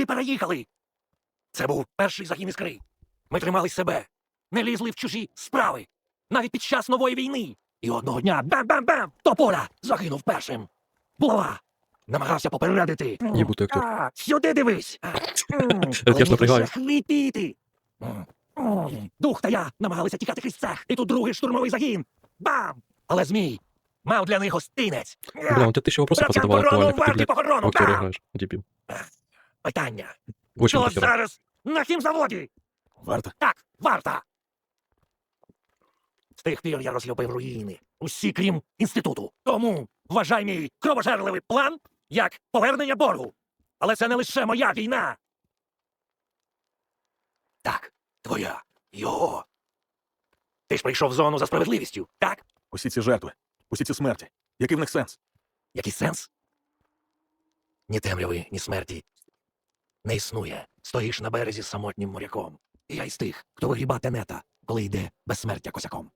ти переїхали. Це був перший загін іскри. Ми тримали себе, не лізли в чужі справи, навіть під час нової війни. І одного дня бам-бам-бам! Тополя загинув першим. Булава намагався попередити. Їбу ти актор. А, Сюди дивись. А, м, Я ж Летіше напрягаю. хліпіти. М, м. Дух та я намагалися тікати крізь цех, і тут другий штурмовий загін. Бам! Але змій мав для них гостинець. Бля, он тебе тысяча вопросов Братья позадавал Барону, актуальных, а ты, варті Питання. Очень Що зараз на хімзаводі? Варта. Так, варта. З тих пір я розлюбив руїни. Усі, крім інституту. Тому вважай мій кровожерливий план як повернення боргу. Але це не лише моя війна. Так, твоя, його. Ти ж прийшов в зону за справедливістю, так? Усі ці жертви, усі ці смерті. Який в них сенс? Який сенс? Ні темряви, ні смерті. Не існує. Стоїш на березі самотнім моряком. Я із тих, хто вигрібати нета, коли йде безсмертя косяком.